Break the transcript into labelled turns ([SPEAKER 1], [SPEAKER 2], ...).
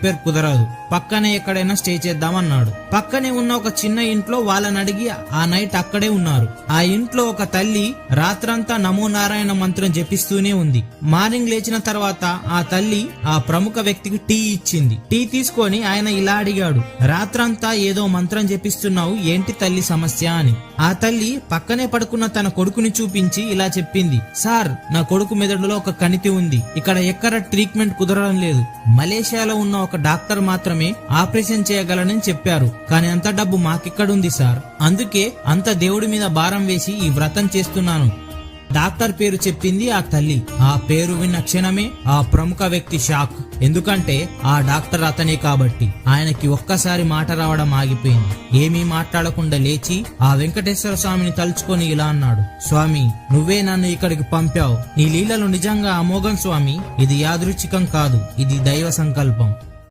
[SPEAKER 1] பேர் குதராது. పక్కనే ఎక్కడైనా స్టే చేద్దామన్నాడు. పక్కనే ఉన్న ఒక చిన్న ఇంట్లో వాళ్ళని అడిగి ఆ నైట్ అక్కడే ఉన్నారు. ఆ ఇంట్లో ఒక తల్లి రాత్రంతా నమో నారాయణ మంత్రం జపిస్తూనే ఉంది. మార్నింగ్ లేచిన తర్వాత ఆ తల్లి ఆ ప్రముఖ వ్యక్తికి టీ ఇచ్చింది. టీ తీసుకొని ఆయన ఇలా అడిగాడు రాత్రంతా ఏదో మంత్రం జపిస్తున్నావు ఏంటి తల్లి సమస్య అని? ఆ తల్లి పక్కనే పడుకున్న తన కొడుకుని చూపించి ఇలా చెప్పింది సార్ నా కొడుకు మెదడులో ఒక కణితి ఉంది. ఇక్కడ ఎక్కడ ట్రీట్మెంట్ కుదరడం లేదు. మలేషియాలో ఉన్న ఒక డాక్టర్ మాత్రమే మాత్రమే ఆపరేషన్ చేయగలనని చెప్పారు. కానీ అంత డబ్బు మాకిక్కడుంది సార్. అందుకే అంత దేవుడి మీద భారం వేసి ఈ వ్రతం చేస్తున్నాను. డాక్టర్ పేరు చెప్పింది ఆ తల్లి. ఆ పేరు విన్న క్షణమే ఆ ప్రముఖ వ్యక్తి షాక్. ఎందుకంటే ఆ డాక్టర్ అతనే కాబట్టి. ఆయనకి ఒక్కసారి మాట రావడం ఆగిపోయింది. ఏమీ మాట్లాడకుండా లేచి ఆ వెంకటేశ్వర స్వామిని తలుచుకొని ఇలా అన్నాడు. స్వామి నువ్వే నన్ను ఇక్కడికి పంపావు. నీ లీలలు నిజంగా అమోఘం స్వామి. ఇది యాదృచ్ఛికం కాదు. ఇది దైవ సంకల్పం.